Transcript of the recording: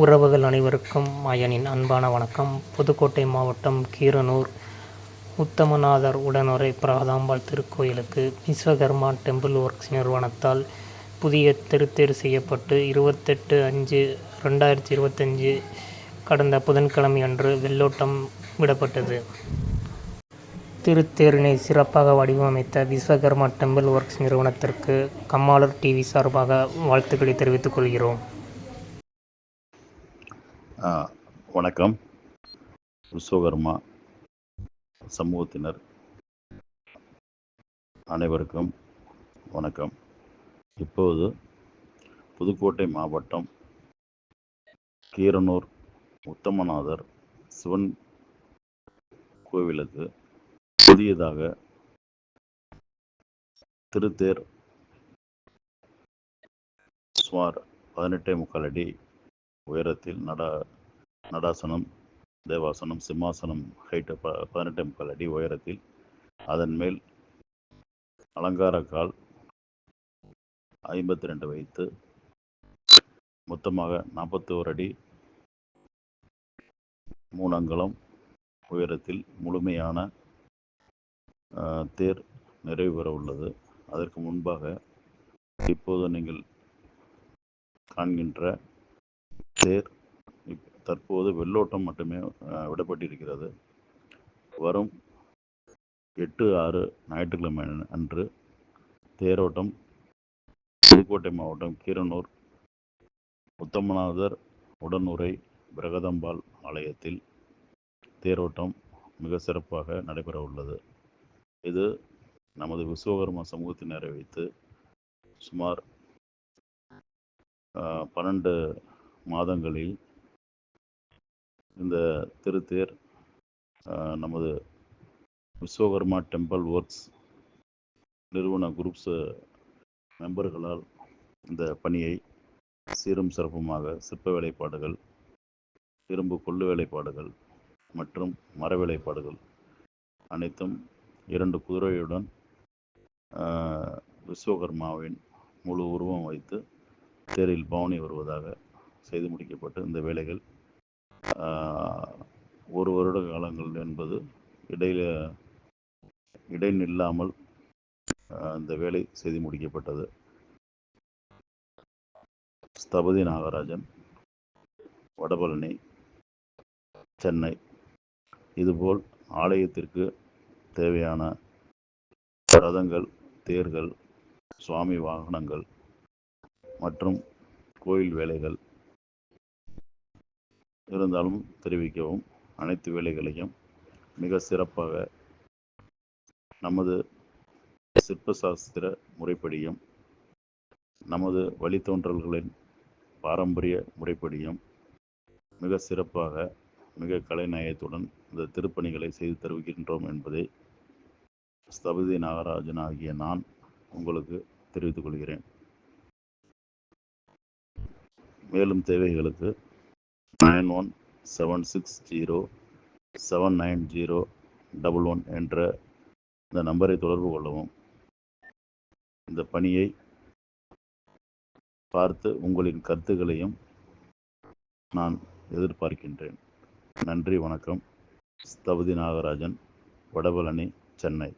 உறவுகள் அனைவருக்கும் அயனின் அன்பான வணக்கம். புதுக்கோட்டை மாவட்டம் கீரனூர் உத்தமநாதர் உடனுறை பிரகதாம்பாள் திருக்கோயிலுக்கு விஸ்வகர்மா டெம்பிள் ஒர்க்ஸ் நிறுவனத்தால் புதிய திருத்தேர் செய்யப்பட்டு இருபத்தெட்டு அஞ்சு ரெண்டாயிரத்தி இருபத்தஞ்சு கடந்த புதன்கிழமை அன்று வெள்ளோட்டம் விடப்பட்டது. திருத்தேரினை சிறப்பாக வடிவமைத்த விஸ்வகர்மா டெம்பிள் ஒர்க்ஸ் நிறுவனத்திற்கு கம்மாளர் டிவி சார்பாக வாழ்த்துக்களை தெரிவித்துக் கொள்கிறோம். வணக்கம். விஸ்வகர்மா சமூகத்தினர் அனைவருக்கும் வணக்கம். இப்போது புதுக்கோட்டை மாவட்டம் கீரனூர் உத்தமநாதர் சிவன் கோவிலுக்கு புதியதாக திருத்தேர் சுமார் பதினெட்டே முக்கால் அடி உயரத்தில் நடா நடாசனம் தேவாசனம் சிம்மாசனம் ஹைட்டு ப பதினெட்டு முக்கால் அடி உயரத்தில் அதன் மேல் அலங்கார கால் ஐம்பத்தி ரெண்டு வைத்து மொத்தமாக நாற்பத்தி ஒரு அடி மூணு அங்குலம் உயரத்தில் முழுமையான தேர் நிறைவு பெற உள்ளது. அதற்கு முன்பாக இப்போது நீங்கள் காண்கின்ற தேர் தற்போது வெள்ளோட்டம் மட்டுமே விடப்பட்டிருக்கிறது. வரும் எட்டு ஆறு ஞாயிற்றுக்கிழமை அன்று தேரோட்டம் புதுக்கோட்டை மாவட்டம் கீரனூர் உத்தமநாதர் உடனுறை பிரகதம்பாள் ஆலயத்தில் தேரோட்டம் மிக சிறப்பாக நடைபெற உள்ளது. இது நமது விஸ்வகர்மா சமூகத்தினரை வைத்து சுமார் பன்னெண்டு மாதங்களில் இந்த திருத்தேர் நமது விஸ்வகர்மா டெம்பிள் ஒர்க்ஸ் நிறுவன குரூப்ஸ் மெம்பர்களால் இந்த பணியை சீரும் சிறப்புமாக சிற்ப வேலைப்பாடுகள் இரும்பு கொள்ளு வேலைப்பாடுகள் மற்றும் மர வேலைப்பாடுகள் அனைத்தும் இரண்டு குதிரையுடன் விஸ்வகர்மாவின் முழு உருவம் வைத்து தேரில் பவனி வருவதாக செய்து முடிக்கப்பட்டு இந்த வேலைகள் ஒரு வருட காலங்கள் என்பது இடையில இடைநில்லாமல் ஆஹ், இந்த வேலை செய்து முடிக்கப்பட்டது. ஸ்தபதி நாகராஜன் வடபழனி சென்னை. இதுபோல் ஆலயத்திற்கு தேவையான ரதங்கள் தேர்கள் சுவாமி வாகனங்கள் மற்றும் கோயில் வேலைகள் இருந்தாலும் தெரிவிக்கவும் அனைத்து வேலைகளையும் மிக சிறப்பாக நமது சிற்ப சாஸ்திர முறைப்படியும் நமது வழித்தோன்றல்களின் பாரம்பரிய முறைப்படியும் மிக சிறப்பாக மிக கலைநயத்துடன் இந்த திருப்பணிகளை செய்து தருகின்றோம் என்பதை ஸ்தபதி நாகராஜன் ஆகிய நான் உங்களுக்கு தெரிவித்துக் கொள்கிறேன். மேலும் தேவைகளுக்கு nine one seven six zero seven nine zero double one என்ற இந்த நம்பரை தொடர்பு கொள்ளவும். இந்த பணியை பார்த்து உங்களின் கருத்துக்களையும் நான் எதிர்பார்க்கின்றேன். நன்றி வணக்கம். ஸ்தபதி நாகராஜன் வடபழனி சென்னை.